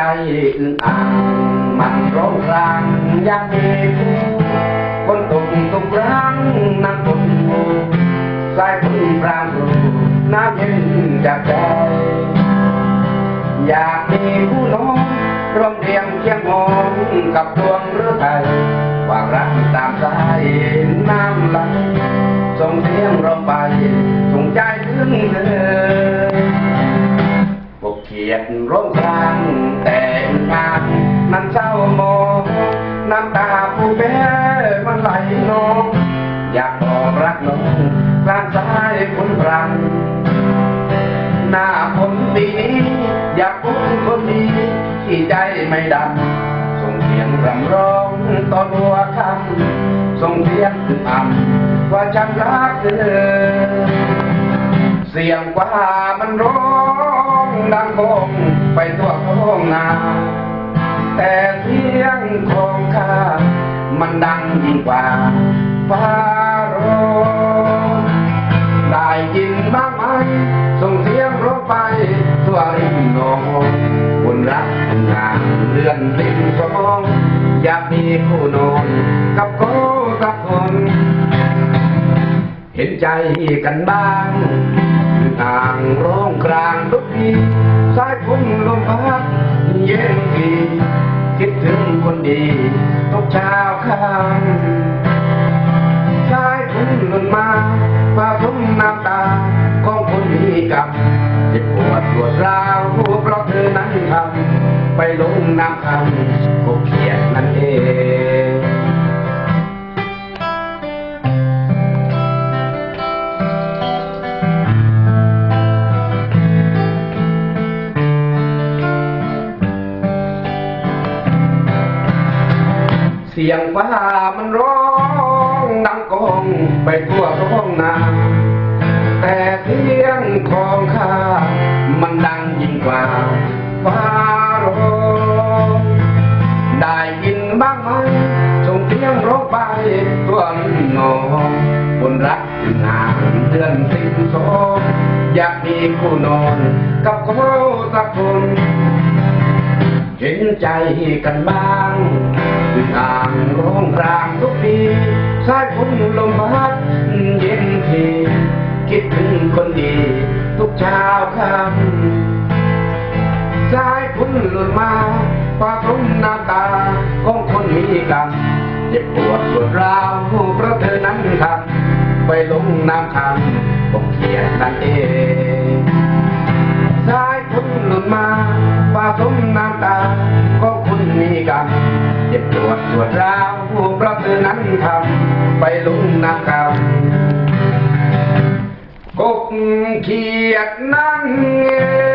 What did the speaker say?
ใจอึนอ่าง มันร้องครางอยากมีผู้คนตกทุกรั้งนั่งบนหูสายพุ่งปรางรูน้ำเย็นจากใจ อยากมีผู้น้องร่วมเรียงเคียงมองกับดวงเรือไทย รัง หน้าผมปีนี้ อยากพูดคนดีที่ใจไม่ดำส่งเสียงรำร้องตอนหัวคำส่งเสียงอึอ่ำว่าฉันรักเธอ เสียงกว่ามันร้องดังคงไปทั่วท้องนาแต่เสียงของข้ามันดังยิ่งกว่าฟ้า ทั่วริมนองบนรักงานเลื่อนริมสมอง อยากมีผู้นอนกับเขาสักคน เห็นใจกันบ้างต่างร้องกลางทุกทีสายพุ่งลมพัดเย็นทีคิดถึงคนดีทุกเช้าค่ำชายคุณหล่นมาปาทุ่มน้ำตาของคนมีกับ วดปวดร้าวเพราะเธอนั้นทำไปลงน้ำคำก็เขียดนั่นเองเสียงฟ้ามันร้องดังกองไปทั่วท้องนา ฟ้าร้องได้ยินบ้างไหมส่งเสียงร้องไปตัวนองบนรักงานเดือนสิบสองอยากมีคู่นอน กับเขาสักคนเห็นใจกันบ้างต่างร้องรางทุกทีสายฝนลมพัดเย็นทีคิดถึงคนดี ทุกเช้าค่ำ คนมีกรรมเจ็บปวดปวดร้าวเพราะเธอนั้นทำไปลงน้ำคำบอกเขียดนั่นเองสายฝนหล่นมาปาสมน้ำตา ก็คุณมีกรรมเจ็บปวดปวดร้าวเพราะเธอนั้นทำไปลงน้ำกรรมกบเขียดนั้นเอง